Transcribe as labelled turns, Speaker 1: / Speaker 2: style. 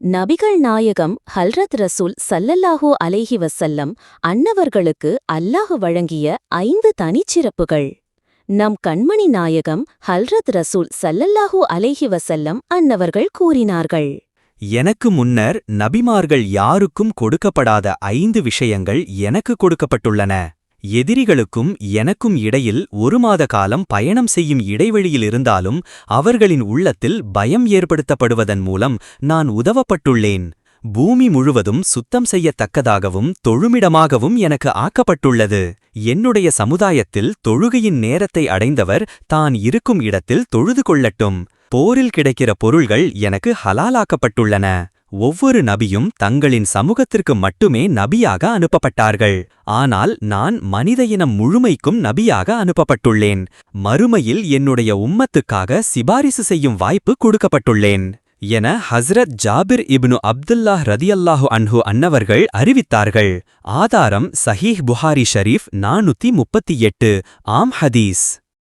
Speaker 1: நபிகள் நாயகம் ஹல்ரத் ரசூல் சல்லல்லாஹு அலைஹி வசல்லம் அன்னவர்களுக்கு அல்லாஹ் வழங்கிய ஐந்து தனிச்சிறப்புகள். நம் கண்மணி நாயகம் ஹல்ரத் ரசூல் சல்லல்லாஹு அலைஹி வசல்லம் அன்னவர்கள் கூறினார்கள்.
Speaker 2: எனக்கு முன்னர் நபிமார்கள் யாருக்கும் கொடுக்கப்படாத ஐந்து விஷயங்கள் எனக்கு கொடுக்கப்பட்டுள்ளன. எதிரிகளுக்கும் எனக்கும் இடையில் ஒரு மாத காலம் பயணம் செய்யும் இடைவெளியில் இருந்தாலும் அவர்களின் உள்ளத்தில் பயம் ஏற்படுத்தப்படுவதன் மூலம் நான் உதவப்பட்டுள்ளேன். பூமி முழுவதும் சுத்தம் செய்யத்தக்கதாகவும் தொழுமிடமாகவும் எனக்கு ஆக்கப்பட்டுள்ளது. என்னுடைய சமுதாயத்தில் தொழுகையின் நேரத்தை அடைந்தவர் தான் இருக்கும் இடத்தில் தொழுது கொள்ளட்டும். போரில் கிடைக்கிற பொருள்கள் எனக்கு ஹலாலாக்கப்பட்டுள்ளன. ஒவ்வொரு நபியும் தங்களின் சமூகத்திற்கு மட்டுமே நபியாக அனுப்பப்பட்டார்கள். ஆனால் நான் மனித இனம் முழுமைக்கும் நபியாக அனுப்பப்பட்டுள்ளேன். மறுமையில் என்னுடைய உம்மத்துக்காக சிபாரிசு செய்யும் வாய்ப்பு கொடுக்கப்பட்டுள்ளேன். என ஹஸ்ரத் ஜாபிர் இப்னு அப்துல்லாஹ் ரதியல்லாஹு அன்ஹு அன்னவர்கள் அறிவித்தார்கள். ஆதாரம் சஹீஹ் புஹாரி ஷரீஃப் நானூத்தி முப்பத்தி எட்டு. ஆம் ஹதீஸ்.